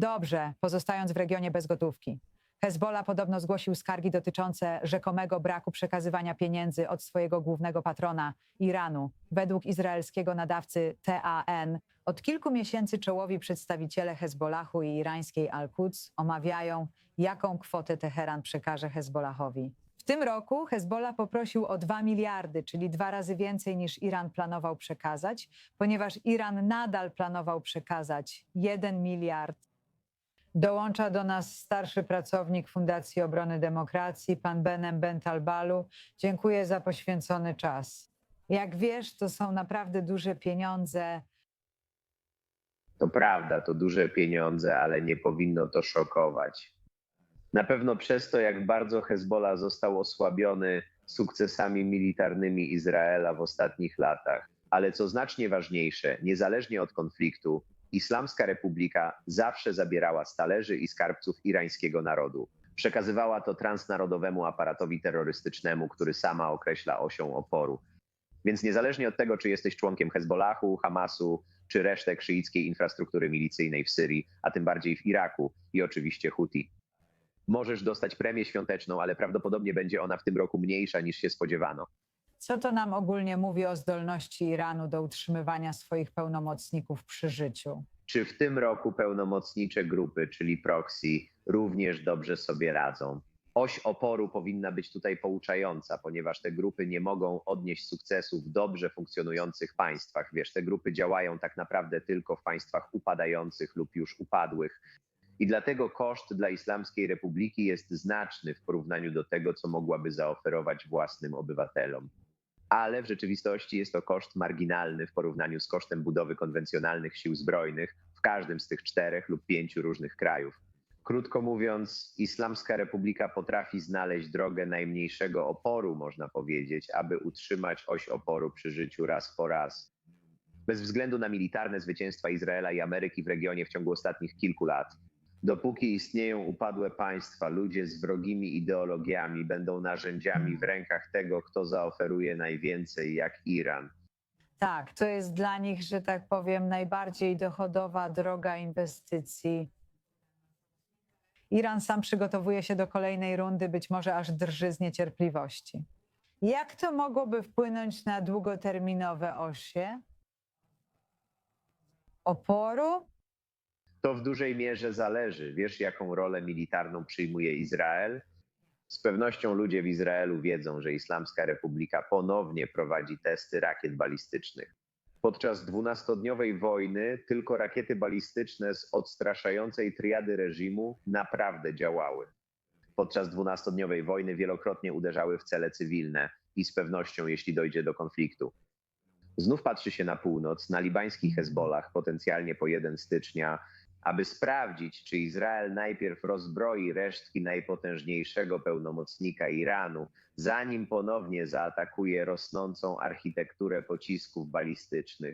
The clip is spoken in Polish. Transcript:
Dobrze, pozostając w regionie bez gotówki. Hezbollah podobno zgłosił skargi dotyczące rzekomego braku przekazywania pieniędzy od swojego głównego patrona Iranu. Według izraelskiego nadawcy TAN od kilku miesięcy czołowi przedstawiciele Hezbollahu i irańskiej Al-Quds omawiają, jaką kwotę Teheran przekaże Hezbollahowi. W tym roku Hezbollah poprosił o 2 miliardy, czyli dwa razy więcej niż Iran planował przekazać, ponieważ Iran nadal planował przekazać 1 miliard Dołącza do nas starszy pracownik Fundacji Obrony Demokracji, pan Benem Bentalbalu. Dziękuję za poświęcony czas. Jak wiesz, to są naprawdę duże pieniądze. To prawda, to duże pieniądze, ale nie powinno to szokować. Na pewno przez to, jak bardzo Hezbollah został osłabiony sukcesami militarnymi Izraela w ostatnich latach. Ale co znacznie ważniejsze, niezależnie od konfliktu, Islamska Republika zawsze zabierała z talerzy i skarbców irańskiego narodu. Przekazywała to transnarodowemu aparatowi terrorystycznemu, który sama określa osią oporu. Więc niezależnie od tego, czy jesteś członkiem Hezbollahu, Hamasu, czy resztek szyickiej infrastruktury milicyjnej w Syrii, a tym bardziej w Iraku i oczywiście Huti. Możesz dostać premię świąteczną, ale prawdopodobnie będzie ona w tym roku mniejsza niż się spodziewano. Co to nam ogólnie mówi o zdolności Iranu do utrzymywania swoich pełnomocników przy życiu? Czy w tym roku pełnomocnicze grupy, czyli proxy, również dobrze sobie radzą? Oś oporu powinna być tutaj pouczająca, ponieważ te grupy nie mogą odnieść sukcesu w dobrze funkcjonujących państwach. Wiesz, te grupy działają tak naprawdę tylko w państwach upadających lub już upadłych. I dlatego koszt dla Islamskiej Republiki jest znaczny w porównaniu do tego, co mogłaby zaoferować własnym obywatelom. Ale w rzeczywistości jest to koszt marginalny w porównaniu z kosztem budowy konwencjonalnych sił zbrojnych w każdym z tych czterech lub pięciu różnych krajów. Krótko mówiąc, Islamska Republika potrafi znaleźć drogę najmniejszego oporu, można powiedzieć, aby utrzymać oś oporu przy życiu raz po raz. Bez względu na militarne zwycięstwa Izraela i Ameryki w regionie w ciągu ostatnich kilku lat, dopóki istnieją upadłe państwa, ludzie z wrogimi ideologiami będą narzędziami w rękach tego, kto zaoferuje najwięcej, jak Iran. Tak, to jest dla nich, że tak powiem, najbardziej dochodowa droga inwestycji. Iran sam przygotowuje się do kolejnej rundy, być może aż drży z niecierpliwości. Jak to mogłoby wpłynąć na długoterminowe osie? Oporu? To w dużej mierze zależy. Wiesz, jaką rolę militarną przyjmuje Izrael? Z pewnością ludzie w Izraelu wiedzą, że Islamska Republika ponownie prowadzi testy rakiet balistycznych. Podczas dwunastodniowej wojny tylko rakiety balistyczne z odstraszającej triady reżimu naprawdę działały. Podczas dwunastodniowej wojny wielokrotnie uderzały w cele cywilne i z pewnością, jeśli dojdzie do konfliktu. Znów patrzy się na północ, na libański Hezbollah, potencjalnie po 1 stycznia, aby sprawdzić, czy Izrael najpierw rozbroi resztki najpotężniejszego pełnomocnika Iranu, zanim ponownie zaatakuje rosnącą architekturę pocisków balistycznych.